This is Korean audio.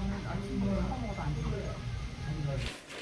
없는 아침에 먹어도 안 돼요.